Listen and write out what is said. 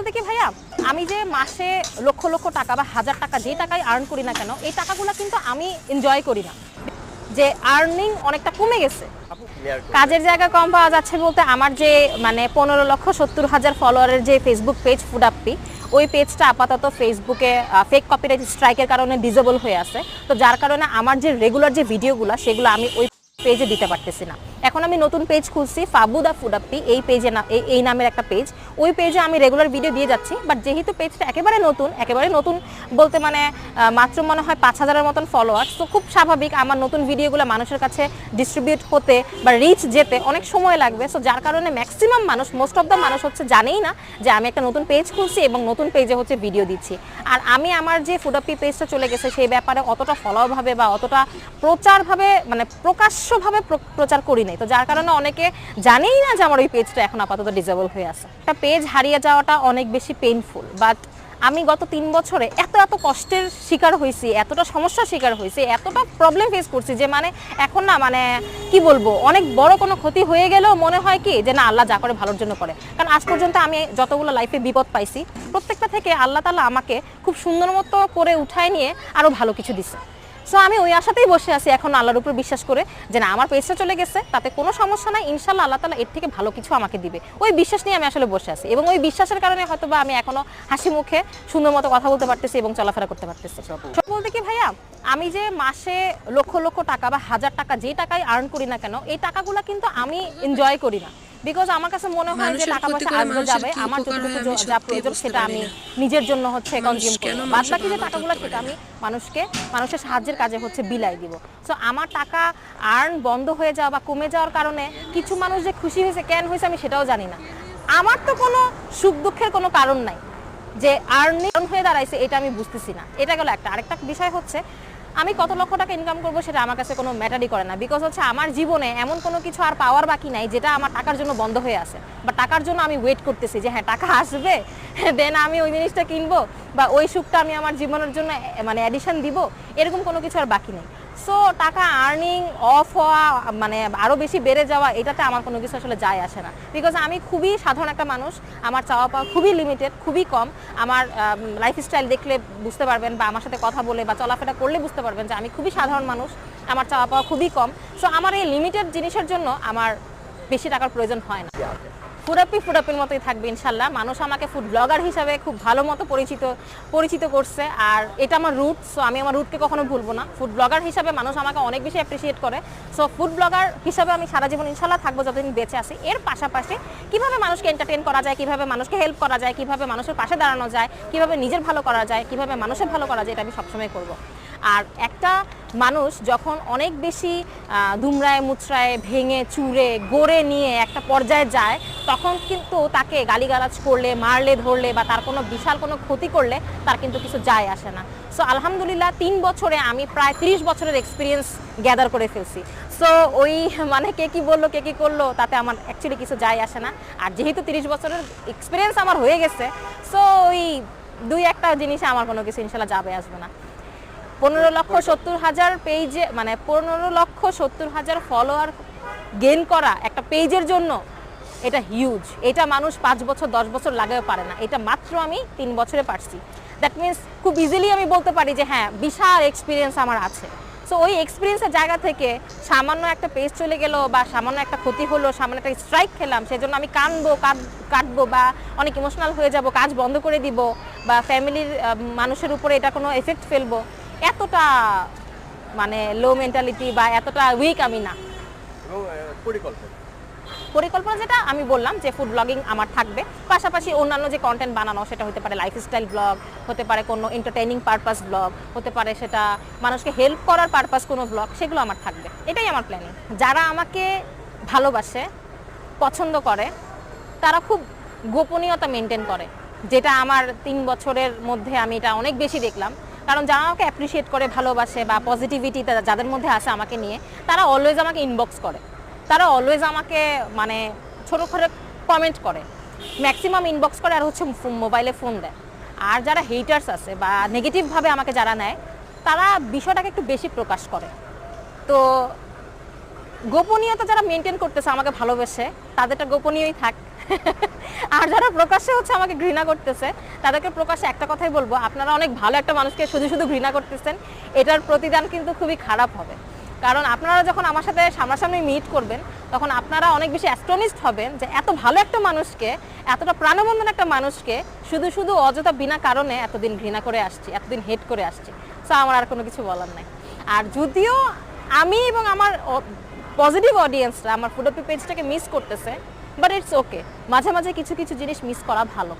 বলতে কি ভাইয়া, আমি যে মাসে লক্ষ লক্ষ টাকা বা হাজার টাকা যে টাকায় আর্ন করি না কেন, এই টাকাগুলো কিন্তু আমি এনজয় করি না। যে আর্নিং অনেকটা কমে গেছে। কাজের জায়গা কম পাওয়া যাচ্ছে বলতে আমার যে মানে পনেরো লক্ষ সত্তর হাজার ফলোয়ারের যে ফেসবুক পেজ ফুডাপ্পি ওই পেজটা আপাতত ফেসবুকে ফেক কপিরাইট স্ট্রাইকের কারণে ডিজেবল হয়ে আছে। তো যার কারণে আমার যে রেগুলার যে ভিডিওগুলো সেগুলো আমি ওই পেজে দিতে পারতেছি না। এখন আমি নতুন পেজ খুলছি ফাবু দা ফুডাপ্পি এই পেজে না, এই- এই নামের একটা পেজ ওই পেজে আমি রেগুলার ভিডিও দিয়ে যাচ্ছি বাট যেহেতু পেজটা একেবারে নতুন একেবারে নতুন বলতে মানে মাত্র মনে হয় পাঁচ হাজারের মতন ফলোয়ার্স তো খুব স্বাভাবিক আমার নতুন ভিডিওগুলো মানুষের কাছে ডিস্ট্রিবিউট হতে বা রিচ যেতে অনেক সময় লাগবে। সো যার কারণে ম্যাক্সিমাম মানুষ মোস্ট অফ দ্য মানুষ হচ্ছে জানেই না যে আমি একটা নতুন পেজ খুলছি এবং নতুন পেজে হচ্ছে ভিডিও দিচ্ছি। আর আমি আমার যে ফুডাপ্পি পেজটা চলে গেছে, সেই ব্যাপারে অতটা ফলোভাবে বা অতটা প্রচারভাবে মানে প্রকাশ্যভাবে প্রচার করি নাই। তো যার কারণে অনেকে জানেই না যে আমার ওই পেজটা এখন আপাতত ডিজেবল হয়ে আছে। একটা পেজ হারিয়ে যাওয়াটা অনেক বেশি পেইনফুল বাট আমি গত তিন বছরে এত এত কষ্টের শিকার হয়েছি, এতটা সমস্যার শিকার হয়েছি, এতটা প্রবলেম ফেস করছি যে মানে এখন না মানে কি বলব, অনেক বড় কোনো ক্ষতি হয়ে গেলেও মনে হয় কি যে না, আল্লাহ যা করে ভালোর জন্য করে। কারণ আজ পর্যন্ত আমি যতগুলো লাইফে বিপদ পাইছি, প্রত্যেকটা থেকে আল্লাহ তালা আমাকে খুব সুন্দর মতো করে উঠায় নিয়ে আরও ভালো কিছু দিছে। সো আমি ওই আশাতেই বসে আছি এখন আল্লাহর উপর বিশ্বাস করে যে না আমার পেজটা চলে গেছে তাতে কোনো সমস্যা নাই ইনশাল্লাহ আল্লাহ তালা এর থেকে ভালো কিছু আমাকে দিবে। ওই বিশ্বাস নিয়ে আমি আসলে বসে আছি এবং ওই বিশ্বাসের কারণে হয়তো বা আমি এখনও হাসি মুখে সুন্দর মতো কথা বলতে পারতেছি এবং চলাফেরা করতে পারতেছি। সব বলতে কি ভাইয়া আমি যে মাসে লক্ষ লক্ষ টাকা বা হাজার টাকা যে টাকায় আর্ন করি না কেন এই টাকাগুলো কিন্তু আমি এনজয় করি না। বিকজ আমার কাছে মনে হয় যে টাকা পয়সা করে আসবে যাবে আমার যতটুকু যা প্রয়োজন সেটা আমি নিজের জন্য হচ্ছে কনজিউম কেন করব বাদ বাকি যে টাকাগুলো সেটা আমি মানুষকে মানুষের সাহায্যের কাজে হচ্ছে বিলাই দিব। সো আমার টাকা আর্ন বন্ধ হয়ে যাওয়া বা কমে যাওয়ার কারণে কিছু মানুষ যে খুশি হয়েছে কেন হয়েছে আমি সেটাও জানি না। আমার তো কোনো সুখ দুঃখের কোনো কারণ নাই। যে আর্নিং হয়ে দাঁড়াইছে এটা আমি বুঝতেছি না। এটা গেল একটা। আরেকটা বিষয় হচ্ছে আমি কত লক্ষ টাকা ইনকাম করব সেটা আমার কাছে কোনো ম্যাটারই করে না। বিকজ হচ্ছে আমার জীবনে এমন কোনো কিছু আর পাওয়ার বাকি নাই, যেটা আমার টাকার জন্য বন্ধ হয়ে আছে। বা টাকার জন্য আমি ওয়েট করতেছি যে হ্যাঁ টাকা আসবে দেন আমি ওই জিনিসটা কিনবো, বা ওই সুখটা আমি আমার জীবনের জন্য মানে অ্যাডিশন দিব, এরকম কোনো কিছু আর বাকি নেই। সো টাকা আর্নিং অফ হওয়া মানে আরও বেশি বেড়ে যাওয়া, এটাতে আমার কোনো কিছু আসলে যায় আসে না। বিকজ আমি খুবই সাধারণ একটা মানুষ, আমার চাওয়া পাওয়া খুবই লিমিটেড খুবই কম। আমার লাইফস্টাইল দেখলে বুঝতে পারবেন বা আমার সাথে কথা বলে বা চলাফেরা করলে বুঝতে পারবেন যে আমি খুবই সাধারণ মানুষ, আমার চাওয়া পাওয়া খুবই কম। সো আমার এই লিমিটেড জিনিসের জন্য আমার বেশি টাকার প্রয়োজন হয় না। ফুডাপি ফুডাপির মতোই থাকবে ইনশাল্লাহ। মানুষ আমাকে ফুড ব্লগার হিসাবে খুব ভালো মতো পরিচিত পরিচিত করছে। আর এটা আমার রুট সো আমি আমার রুটকে কখনো ভুলবো না। ফুড ব্লগার হিসাবে মানুষ আমাকে অনেক বেশি অ্যাপ্রিসিয়েট করে। সো ফুড ব্লগার হিসাবে আমি সারা জীবন ইনশাল্লাহ থাকব যতদিন বেঁচে আছি। এর পাশাপাশি কীভাবে মানুষকে এন্টারটেন করা যায় কীভাবে মানুষকে হেল্প করা যায় কীভাবে মানুষের পাশে দাঁড়ানো যায় কীভাবে নিজের ভালো করা যায় কীভাবে মানুষের ভালো করা যায় এটা আমি সবসময় করব। আর একটা মানুষ যখন অনেক বেশি আহ, দুমড়ায় মুচড়ায় ভেঙে চুরে গড়ে নিয়ে একটা পর্যায়ে যায় তখন কিন্তু তাকে গালিগালাজ করলে, মারলে, ধরলে বা তার কোনো বিশাল কোনো ক্ষতি করলে তার কিন্তু কিছু যায় আসে না। সো আলহামদুলিল্লাহ তিন বছরে আমি প্রায় তিরিশ বছরের এক্সপিরিয়েন্স গ্যাদার করে ফেলছি। সো ওই মানে কে কি বলল, কে কি করল, তাতে আমার অ্যাকচুয়ালি কিছু যায় আসে না। আর যেহেতু তিরিশ বছরের এক্সপিরিয়েন্স আমার হয়ে গেছে সো ওই দুই একটা জিনিসে আমার কোনো কিছু ইনশাল্লাহ যাবে আসবে না। পনেরো লক্ষ সত্তর হাজার পেজে মানে পনেরো লক্ষ সত্তর হাজার ফলোয়ার গেইন করা একটা পেজের জন্য এটা হিউজ এটা মানুষ পাঁচ বছর, দশ বছর লাগাতে পারে না। এটা মাত্র আমি তিন বছরে পারছি। দ্যাট মিনস খুব ইজিলি আমি বলতে পারি যে হ্যাঁ বিশাল এক্সপিরিয়েন্স আমার আছে। সো ওই এক্সপিরিয়েন্সের জায়গা থেকে সামান্য একটা পেজ চলে গেল বা সামান্য একটা ক্ষতি হলো, সামান্য একটা স্ট্রাইক খেলাম, সেজন্য আমি কানবো কাটবো বা অনেক ইমোশনাল হয়ে যাব, কাজ বন্ধ করে দিব বা ফ্যামিলির মানুষের উপরে এটা কোনো এফেক্ট ফেলব, এতটা মানে লো মেন্টালিটি বা এতটা উইক আমি না। পরিকল্পনা। পরিকল্পনা যেটা আমি বললাম যে ফুড ব্লগিং আমার থাকবে। পাশাপাশি অন্যান্য যে কন্টেন্ট বানানো, সেটা হতে পারে লাইফস্টাইল ব্লগ হতে পারে কোনো এন্টারটেইনিং পারপাস ব্লগ হতে পারে সেটা মানুষকে হেল্প করার পারপাস কোনো ব্লগ সেগুলো আমার থাকবে। এটাই আমার প্ল্যানিং যারা আমাকে ভালোবাসে, পছন্দ করে, তারা খুব গোপনীয়তা মেনটেন করে। যেটা আমার তিন বছরের মধ্যে আমি এটা অনেক বেশি দেখলাম। কারণ যারা আমাকে অ্যাপ্রিসিয়েট করে, ভালোবাসে বা পজিটিভিটি যাদের মধ্যে আছে আমাকে নিয়ে, তারা অলওয়েজ আমাকে ইনবক্স করে। তারা অলওয়েজ আমাকে মানে ছোটো করে কমেন্ট করে। ম্যাক্সিমাম ইনবক্স করে আর হচ্ছে মোবাইলে ফোন দেয়। আর যারা হেটার্স আছে বা নেগেটিভভাবে আমাকে যারা নেয়, তারা বিষয়টাকে একটু বেশি প্রকাশ করে। তো গোপনীয়তা যারা মেনটেন করতেছে, আমাকে ভালোবেসে, তাদেরটা গোপনীয়ই থাক। আর যারা প্রকাশ্যে হচ্ছে আমাকে ঘৃণা করতেছে, তাদেরকে প্রকাশ্যে একটা কথাই বলব, আপনারা অনেক ভালো একটা মানুষকে শুধু শুধু ঘৃণা করতেছেন, এটার প্রতিদান কিন্তু খুবই খারাপ হবে। কারণ আপনারা যখন আমার সাথে সামনাসামনি মিট করবেন, তখন আপনারা অনেক বেশি অ্যাস্টনিস্ট হবেন যে এত ভালো একটা মানুষকে, এতটা প্রাণবন্ধন একটা মানুষকে শুধু শুধু অযথা বিনা কারণে এতদিন ঘৃণা করে আসছি, এতদিন হেট করে আসছি। সো আমার আর কোনো কিছু বলার নাই। আর যদিও আমি এবং আমার পজিটিভ অডিয়েন্সরা আমার ফুডপি পেজটাকে মিস করতেছে বাট ইটস ওকে মাঝে মাঝে কিছু কিছু জিনিস মিস করা ভালো।